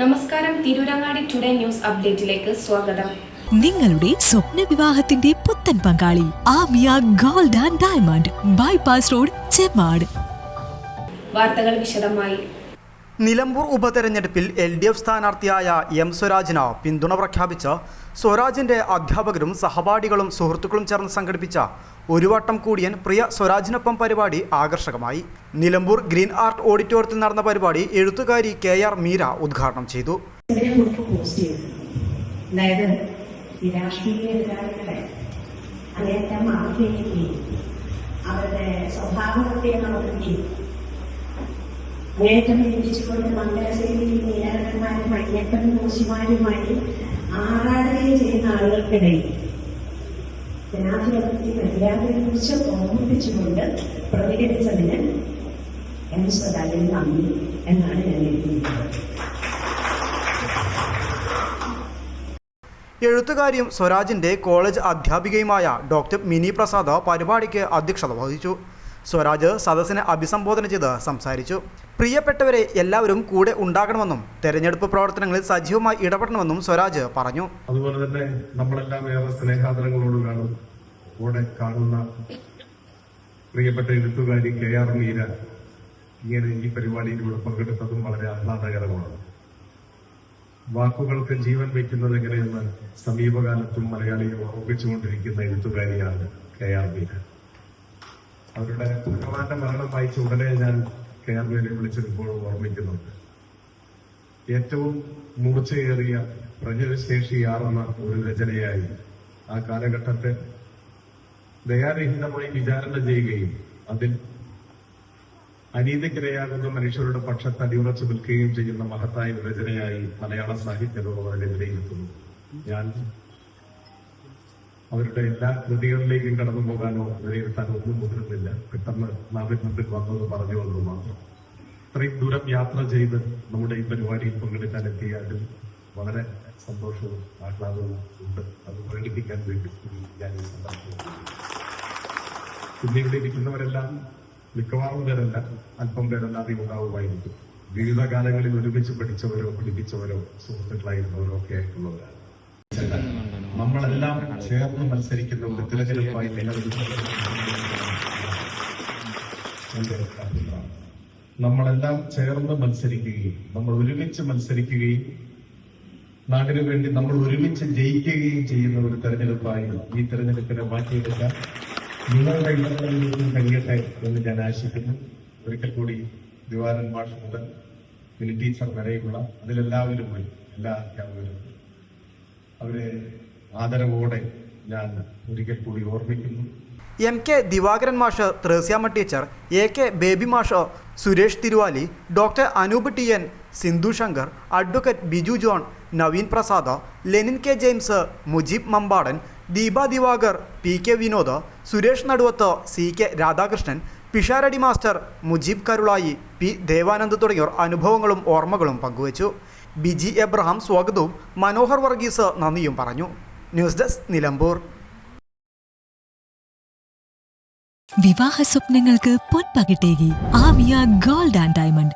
നമസ്കാരം Tirurangadi today news അപ്ഡേറ്റിലേക്ക് സ്വാഗതം. നിങ്ങളുടെ സ്വപ്ന വിവാഹത്തിന്റെ പുത്തൻ പങ്കാളി Amiya gold and diamond bypass road Chemmad വാർത്തകൾ വിശദമായി. നിലമ്പൂർ ഉപതെരഞ്ഞെടുപ്പിൽ എൽ ഡി എഫ് സ്ഥാനാർത്ഥിയായ എം സ്വരാജിന് പിന്തുണ പ്രഖ്യാപിച്ച് സ്വരാജിന്റെ അധ്യാപകരും സഹപാഠികളും സുഹൃത്തുക്കളും ചേർന്ന് സംഘടിപ്പിച്ച ഒരു വട്ടം കൂടിയൻ പ്രിയ സ്വരാജിനൊപ്പം പരിപാടി ആകർഷകമായി. നിലമ്പൂർ ഗ്രീൻ ആർട്ട് ഓഡിറ്റോറിയത്തിൽ നടന്ന പരിപാടി എഴുത്തുകാരി കെ ആർ മീര ഉദ്ഘാടനം ചെയ്തു. അവരുടെ സ്വഭാവത്തെ പോസ്റ്റ് അങ്ങേറ്റം ലഭിച്ചുകൊണ്ട് മംഗലശ്ശേരി നീലകണ്ഠന്മാരും അയ്യപ്പൻ മൂശിമാരുമായി ആരാധനയും ചെയ്യുന്ന ആളുകൾക്കിടയിൽ ജനാധിപത്യത്തെ മര്യാദയെക്കുറിച്ച് ഓർമ്മിപ്പിച്ചുകൊണ്ട് പ്രതികരിച്ചതിന് എം സ്വരാജിന് നന്ദി എന്നാണ് ഞാൻ എഴുതിയിരിക്കുന്നത്. എഴുത്തുകാരിയും സ്വരാജിന്റെ കോളേജ് അധ്യാപികയുമായ ഡോക്ടർ മിനി പ്രസാദ് പരിപാടിക്ക് അധ്യക്ഷത വഹിച്ചു. സ്വരാജ് സദസ്സിനെ അഭിസംബോധന ചെയ്ത് സംസാരിച്ചു. പ്രിയപ്പെട്ടവരെ എല്ലാവരും കൂടെ ഉണ്ടാകണമെന്നും തെരഞ്ഞെടുപ്പ് പ്രവർത്തനങ്ങളിൽ സജീവമായി ഇടപെടണമെന്നും സ്വരാജ് പറഞ്ഞു. അതുപോലെ തന്നെ നമ്മളെല്ലാം ഏറെ സ്നേഹാദരങ്ങളോട് കാണും കൂടെ കാണുന്ന പ്രിയപ്പെട്ട എഴുത്തുകാരി കെ ആർ മീര ഇങ്ങനെ ഈ പരിപാടിയിലൂടെ പങ്കെടുത്തതും വളരെ ആഹ്ലാദകരമാണ്. വാക്കുകൾക്ക് ജീവൻ വയ്ക്കുന്നത് എങ്ങനെയെന്ന് സമീപകാലത്തും മലയാളിയെ ഓർമ്മിച്ചുകൊണ്ടിരിക്കുന്ന എഴുത്തുകാരിയാണ് കെ ആർ മീര. അവരുടെ ഭഗവാന്റെ മരണം വായിച്ച ഉടനെ ഞാൻ കേരളയിലെ വിളിച്ചിരിപ്പോഴും ഓർമ്മിക്കുന്നുണ്ട്. ഏറ്റവും മൂർച്ചയേറിയ പ്രചരശേഷിയാർന്ന ഒരു രചനയായി ആ കാലഘട്ടത്തെ ദയാരഹിതമായി വിചാരണ ചെയ്യുകയും അതിൽ അനീതിക്കിരയാകുന്ന മനുഷ്യരുടെ പക്ഷത്ത് അടിയുറച്ചു നിൽക്കുകയും ചെയ്യുന്ന മഹത്തായ രചനയായി മലയാള സാഹിത്യ ലോകം വിലയിരുത്തുന്നു ഞാൻ അവരുടെ എല്ലാ കൃതികളിലേക്കും കടന്നു പോകാനോ വിലയിരുത്താനോ ഒന്നും മുതിരുന്നില്ല പെട്ടെന്ന് നാവിൽ വന്നത് പറഞ്ഞു വന്നത് മാത്രം. ഇത്രയും ദൂരം യാത്ര ചെയ്ത് നമ്മുടെ ഈ പരിപാടിയിൽ പങ്കെടുക്കാൻ എത്തിയാലും വളരെ സന്തോഷവും ആഹ്ലാദവും ഉണ്ട്. അത് പ്രകടിപ്പിക്കാൻ വേണ്ടി ഞാൻ ഈ സന്ദർഭത്തിൽ പിന്നെ ഇരിക്കുന്നവരെല്ലാം മിക്കവാറും പേരല്ല അല്പം പേരല്ലാതെ ഉണ്ടാവുമായിരിക്കും. വിവിധ കാലങ്ങളിൽ ഒരുമിച്ച് പഠിച്ചവരോ പഠിപ്പിച്ചവരോ സുഹൃത്തുക്കളായിരുന്നവരോ ഒക്കെ ആയിട്ടുള്ളവരാണ്. നമ്മളെല്ലാം ചേർന്ന് മത്സരിക്കുന്ന ഒരു തിരഞ്ഞെടുപ്പായി നമ്മളെല്ലാം ചേർന്ന് മത്സരിക്കുകയും നമ്മൾ ഒരുമിച്ച് മത്സരിക്കുകയും നാടിനു വേണ്ടി നമ്മൾ ഒരുമിച്ച് ജയിക്കുകയും ചെയ്യുന്ന ഒരു തെരഞ്ഞെടുപ്പായി ഈ തെരഞ്ഞെടുപ്പിനെ മാറ്റിയെടുക്കാൻ നിങ്ങളുടെ ഇടങ്ങളിൽ നിന്നും കഴിയട്ടെ എന്ന് ഞാൻ ആശിക്കുന്നു. ഒരിക്കൽ കൂടി ദിവാരൻ മാഷ് മുതൽ മിനി ടീച്ചർ വരെയുള്ള അതിലെല്ലാവരും വരും എല്ലാ അധ്യാപകരും അവരെ ആദരവോടെ ഞാൻ ഒരിക്കൽ കൂടി ഓർമ്മിക്കുന്നു. എം കെ ദിവാകരൻ മാഷ് Threasiamma teacher A K Baby മാഷ് Suresh Thiruvali doctor Anoop T N Sindhu Shankar advocate Biju John Naveen Prasad Lenin K James Mujeeb Mampadan Deepa Divakar P K Vinod Suresh Naduvath C K Radhakrishnan Pisharody master Mujeeb Karulai P Devanand തുടങ്ങിയവർ അനുഭവങ്ങളും ഓർമ്മകളും പങ്കുവച്ചു. Biji Abraham സ്വാഗതവും മനോഹർ വർഗീസ് നന്ദിയും പറഞ്ഞു. News desk Nilambur. വിവാഹ സ്വപ്നങ്ങൾക്ക് പൊൻപകിട്ടേകി. Amiya gold and diamond.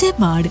Chemmad